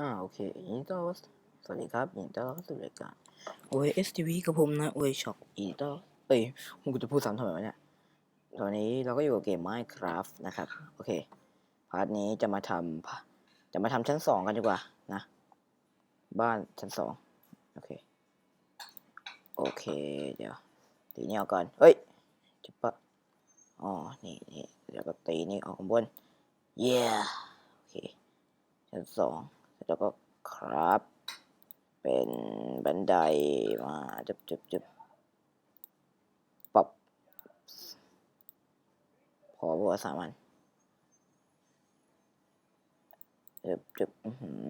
อ่าโอเคยินดีต้อนรับสวัสดีครับยินดีต้อนรับเข้าสู่รายการ OS TV กับผมนะ OS Shop ยินดีต้อรับเอ้ยมึงกูจะพูดซ้ำทำไมวะเนี่ยตอนนี้เราก็อยู่กับเกม Minecraft นะครับโอเคพาร์ทนี้จะมาทำจะมาทำชั้นสองกันดีกว่านะ บ้านชั้นสองโอเคโอเคเดี๋ยวตีนี่ออกก่อนเฮ้ยจุบปะอ๋อนี่นี่เดี๋ยวก็ตีนี่ออกข้างบนเย้โอเคชั้นสอง แล้วก็ครับ เป็นบันไดมาจุบจุบจุบปับพอบัวาสามันจุบจุบอือหือ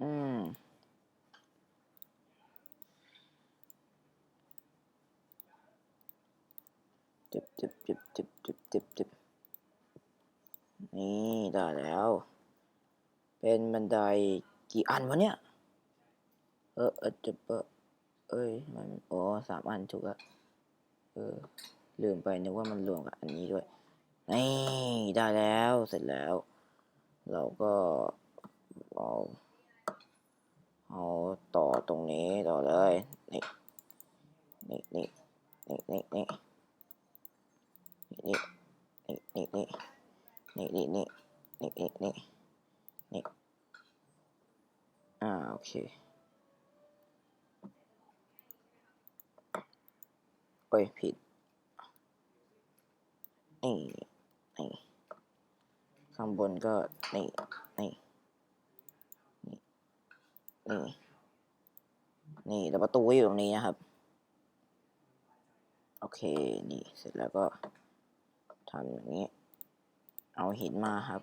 อืมจุบจุบจุบจุบจุบจุบจุบนี่ได้แล้ว เป็นบันไดกี่อันวะเนี่ย เออเออจะเปะเอ้ยมันโอ๋อสามอันถูกละเออ ลืมไปนึกว่ามันรวมกับอันนี้ด้วยนี่ได้แล้วเสร็จแล้ว เราก็เอาเอาต่อตรงนี้ต่อเลยนี่นี่นี่นี่นี่นี่นี่นี่นี่นี่นี่นี่นี่นี่นี่อ่าโอ เคโอ้ยผิด นี่ นี่ ข้างบนก็ นี่ นี่ นี่ นี่นี่แล้วประตูก็อยู่ตรงนี้นะครับ โอเค นี่ เสร็จแล้วก็ทำอย่างนี้ เอาหินมาครับ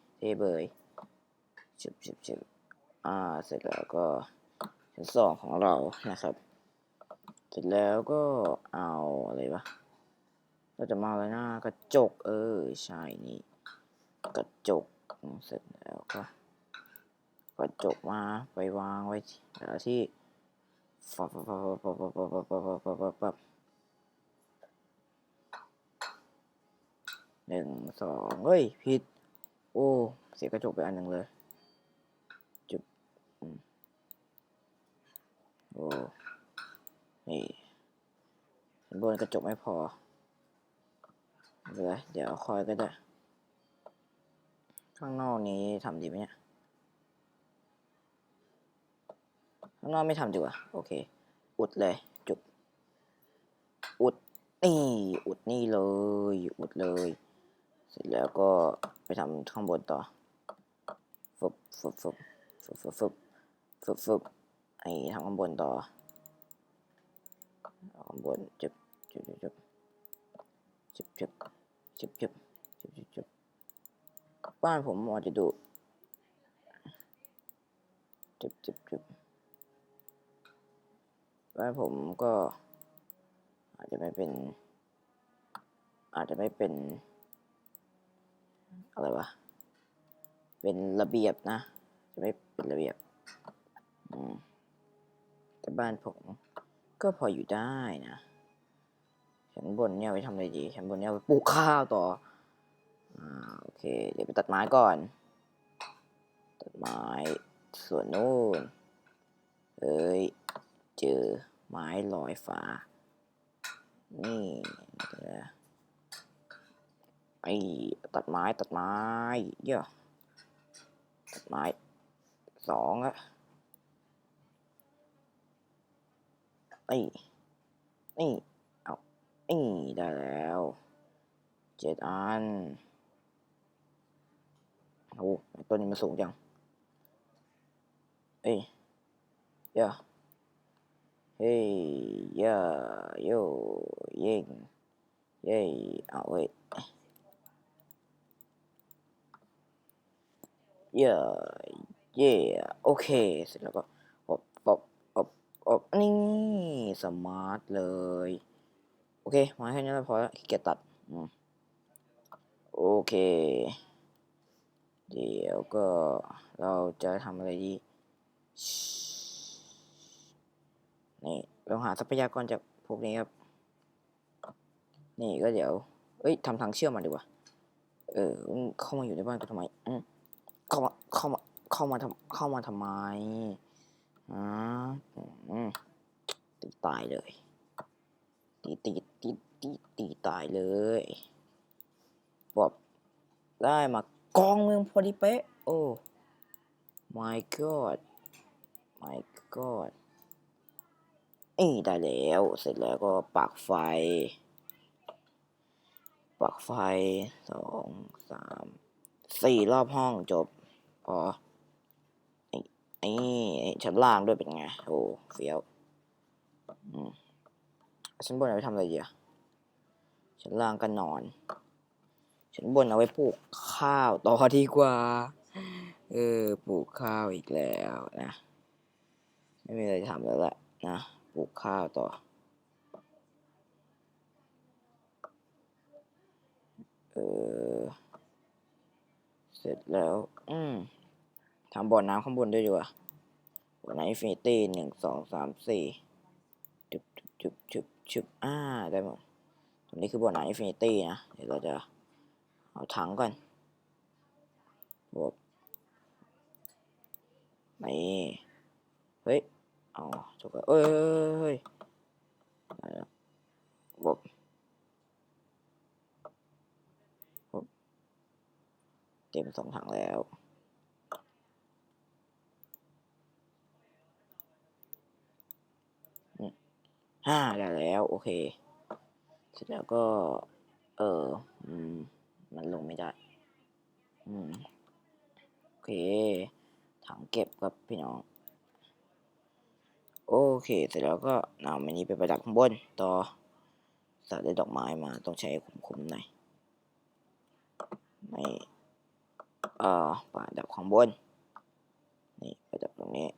เทเบยจึบจึบจึบอ่า เสร็จแล้วก็ชั้นสองของเรานะครับ เสร็จแล้วก็เอาอะไรวะ เราจะมาอะไรนะกระจก เออ ใช่นี่ กระจก เสร็จแล้วก็กระจกมาไปวางไว้ที่แล้วที่ฟับฟับฟับฟับฟับฟับฟับฟับฟับฟับฟับหนึ่งสองเฮ้ย ผิด โอ้ เสียกระจกไปอันหนึ่งเลย จุบโอ้ นี่ชั้นบนกระจกไม่พอไม่เป็นไรเดี๋ยวคอยก็ได้ ข้างนอกนี้ทำดีไหมเนี่ย ข้างนอกไม่ทำดีกว่า โอเค อุดเลย จุดอุดนี่ อุดนี่เลย อุดเลย เสร็จแล้วก็ไปทำข้างบนต่อฟึบฟึบฟึบฟึบฟึบฟึบฟึบฟึบไอ้ทำข้างบนต่อข้างบนจึบจึบจึบจึบจึบจึบจึบจึบจึบจึบบ้านผมอาจจะดูจึบจึบจึบบ้านผมก็อาจจะไม่เป็น อาจจะไม่เป็น อะไรวะ เป็นระเบียบนะ จะไม่เป็นระเบียบแต่บ้านผมก็พออยู่ได้นะชั้นบนเนี่ยไปทำอะไรดีชั้นบนเนี่ยไปปลูกข้าวต่ออ่าโอเค เดี๋ยวไปตัดไม้ก่อน ตัดไม้ส่วนนู้นเอ้ย เจอไม้ลอยฟ้า นี่เดี๋ยว ไอ้ตัดไม้ตัดไม้เยอะตัดไม้สองอะนี่นี่เอานี่ได้แล้วเจ็ดอันโอ้ต้นนี้มันสูงจังเอ้ยย่าเฮ้ยย่าโยย่งเย้เอาเว้ย เย่เย่โอเค เสร็จแล้วก็อบอบอบอบนี่สมาร์ทเลย โอเค มาแค่นี้แล้วพอแล้วขี้เกียจตัดอืมโอเค เดี๋ยวก็เราจะทำอะไรดี นี่ เราหาทรัพยากรจากพวกนี้ครับ นี่ก็เดี๋ยว เอ้ยทำทางเชื่อมมาดีกว่า เออ เข้ามาอยู่ในบ้านกูทำไมอืม เข้ามาเข้ามาเข้ามาทำเข้ามาทำไมอ่าตีตายเลยตีตีตีตีตีตายเลยบอกได้มากองเมืองพอดีเป๊ะ โอ้ my god my god นี่ได้แล้ว เสร็จแล้วก็ปักไฟ ปักไฟสองสามสี่รอบห้องจบ อไอ้ไอ้ชั้นล่างด้วยเป็นไง โอ้เฟี้ยวชั้นบนเอาไปทำอะไรดีอะชั้นล่างก็นอน ชั้นบนเอาไว้ปลูกข้าวต่อดีกว่า เออ ปลูกข้าวอีกแล้วนะ ไม่มีอะไรทำแล้วแหละนะ ปลูกข้าวต่ออ เสร็จแล้ว อืมทำบ่อน้ำข้างบนด้วยดีกว่าบ่อน้ำอินฟินิตี้หนึ่งสองสามสี่จุบจุบจุบจุบอ่า ได้หมดตรงนี้คือบ่อน้ำอินฟินิตี้นะ เดี๋ยวเราจะเอาถังก่อนบวกนี่เฮ้ย เอาจบกันเอ้ยเฮ้ยเฮ้ยบวกบวก เต็มสองถังแล้ว ห้าได้แล้ว โอเค เสร็จแล้วก็ เออ อืม มันลงไม่ได้ อืม โอเค ถังเก็บครับพี่น้อง โอเค เสร็จแล้วก็นำอันนี้ไปประดับข้างบน ต่อใส่ได้ดอกไม้มา ต้องใช้คุ้มๆหน่อยนี่ เอ่อประดับข้างบน นี่ประดับตรงนี้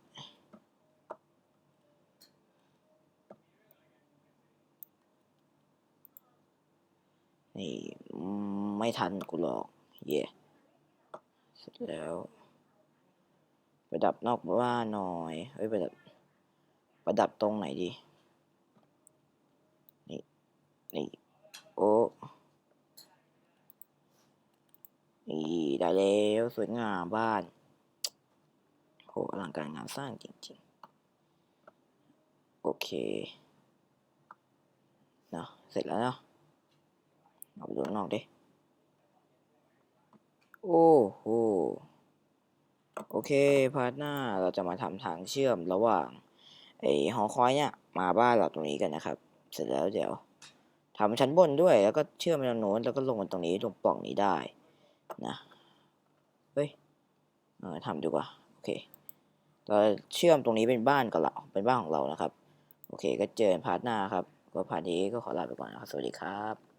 นี่ ไม่ทันกูหรอก เย่เสร็จแล้ว ประดับนอกบ้านหน่อย เฮ้ย ประดับ ประดับตรงไหนดี นี่ นี่ โอ้ นี่ได้แล้วสวยงามบ้านโหอลังการงานสร้างจริงๆ โอเคเนาะเสร็จแล้วเนาะเอาไปดูข้างนอกดิ โอ้โห โอเค พาร์ทหน้าเราจะมาทำทางเชื่อมระหว่างไอ้หอคอยเนี่ย มาบ้านเราตรงนี้กันนะครับ เสร็จแล้วเดี๋ยวทำชั้นบนด้วยแล้วก็เชื่อมไปตรงโน้นแล้วก็ลงมาตรงนี้ตรงปล่องนี้ได้ นะเฮ้ยเออทำดีกว่าโอเคเราเชื่อมตรงนี้เป็นบ้านกับเราเป็นบ้านของเรานะครับ โอเค ก็เจอพาร์ทหน้าครับก็พาร์ทนี้ก็ขอลาไปก่อนนะครับ สวัสดีครับ